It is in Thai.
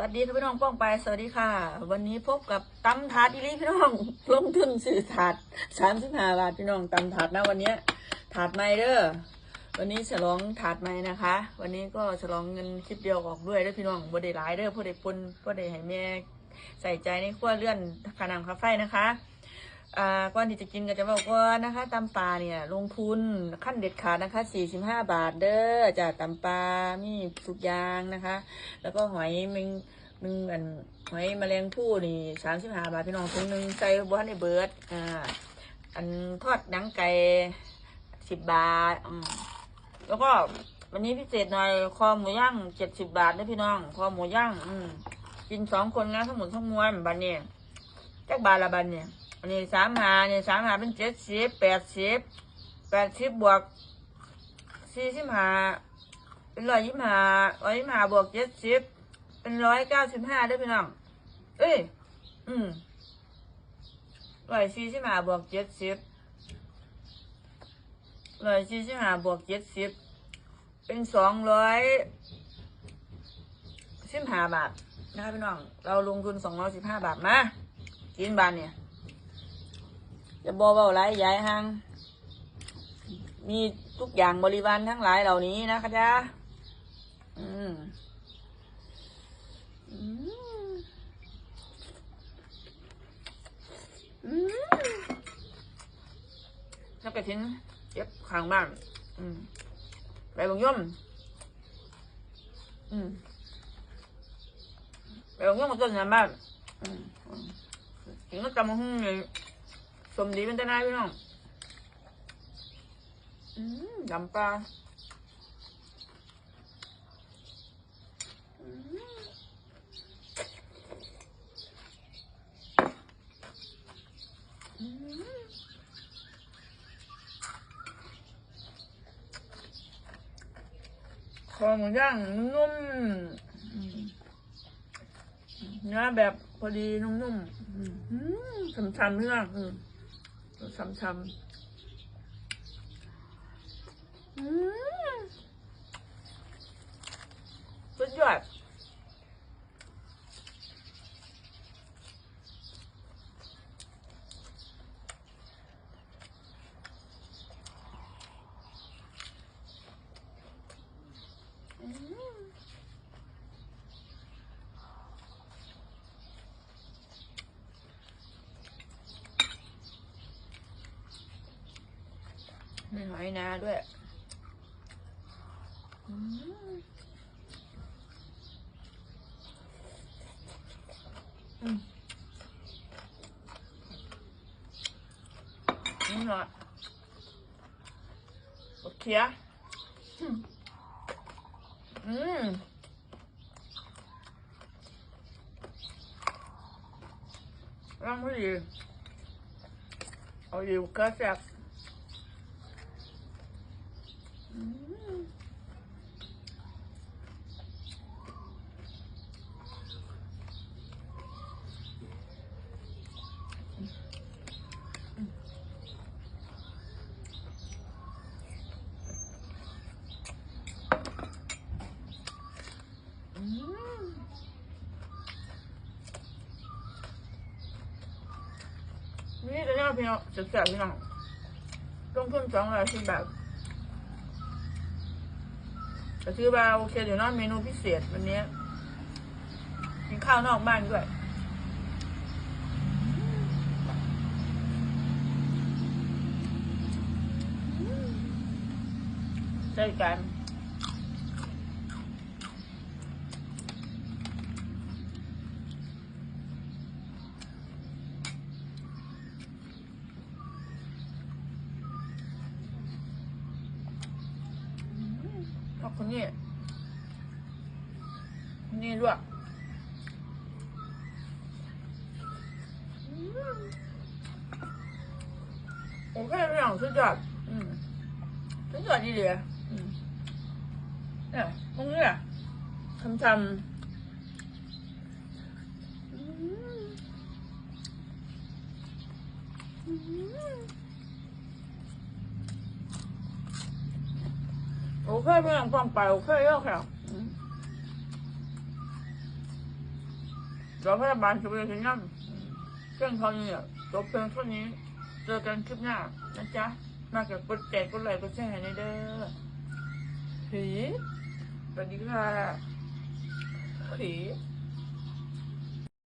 วัสดีค่ะพี่น้องป้องไปสวัสดีค่ะ วันนี้พบกับตำถาดอีลีพี่น้อง ลงทุนสื่อถาดสามสิบห้าบาทพี่น้องตำถาดนะวันนี้ถาดไม่เด้อวันนี้ฉลองถาดไม่นะคะ วันนี้ก็ฉลองเงินคลิปเดียวออกด้วยเด้อพี่น้องบ่ได้หลายเด้อผู้ใดปนผู้ใดให้แม่ใส่ใจในขั้วเลื่อนขานำคาไฟนะคะ อ่าก่อนที่จะกินก็จะบอกว่านะคะตำปลาเนี่ย ลงทุนขั้นเด็ดขาดนะคะสี่สิบห้าบาทเด้อจากตำปลามีทุกยางนะคะ แล้วก็หอยแมึงมึงอันหอยแมลงผู้นี่สามสิบห้าบาทพี่น้องถุงหนึ่งใส่บ้านในเบิร์ดอ่าอันทอดหนังไก่สิบบาทอืมแล้วก็วันนี้พิเศษหน่อยคอหมูย่างเจ็ดสิบบาทนะพี่น้องคอหมูย่างอืมกินสองคนนะทั้งหมดทั้งมวลบันเนี่ยจักบาทละบันเนี่ย อันนี้สามหานี่สามหาเป็นเจ็ดสิบแปดสิบแปดสิบบวกสี่สิบหาเป็นร้อยยี่สิบห้าร้อยยี่สิบห้าบวกเจ็ดสิบเป็นร้อยเก้าสิบห้าด้วยพี่น้อง เอ้ย อืมร้อยสี่สิบห้าบวกเจ็ดสิบร้อยสี่สิบห้าบวกเจ็ดสิบเป็นสองร้อยสิบห้าบาทนะครับพี่น้อง เราลงทุนสองร้อยสิบห้าบาทมากินบานเนี่ย จะบอกว่าไรยายห้างมีทุกอย่างบริวารทั้งหลายเหล่านี้นะคะจ๊ะอืมอืมอืมแล้วกระทิ้นเก็บข้างบ้านอืมไปบางย่อมอืมไปบางย่อมมาต้นยามบ้านอืมอืมถึงก็จำมาหุ้งเลย สมดีเป็นตาหน้ายพี่น้องอืมดำปลาอืมอืมคอหมูย่างนุ่มๆอืมเนื้อแบบพอดีนุ่มๆอืมอืมช้ำๆเรื่อง ช้ำช้ำอืมสุดยอดอืมมี หอยนาด้วยอืมอืมนี่หน่อยโอเคอืมร่างพอดีเอาอยู่ก็แซ่บอืม อืม นี่จะเนี่ยพี่น้องจะแสบพี่น้องลงทุนสองร้อยสิบบาท แต่ซื้อมาโอเคเดี๋ยวนอนเมนูพิเศษวันนี้กินข้าวนอกบ้านด้วยใช่กัน เอา คนนี้คนนี้ด้วยโอเคไม่หลังสุดยอดอืมสุดยอดดีเลยอืมเนี่ยตรงนี้อะทำทำอืมอืม โอ เคไม่ต้องฟังไปโอเคแล้วค่ะอืมเดี๋ยวพยาบาลจะไปถึงนั่นเครื่องเทอนี้เนี่ยจบเพียงเท่านี้ เจอกันคลิปหน้านะจ๊ะมากับกดแจกกดไลค์กดแชร์ให้ในเด้อผีสวัสดีค่ะผี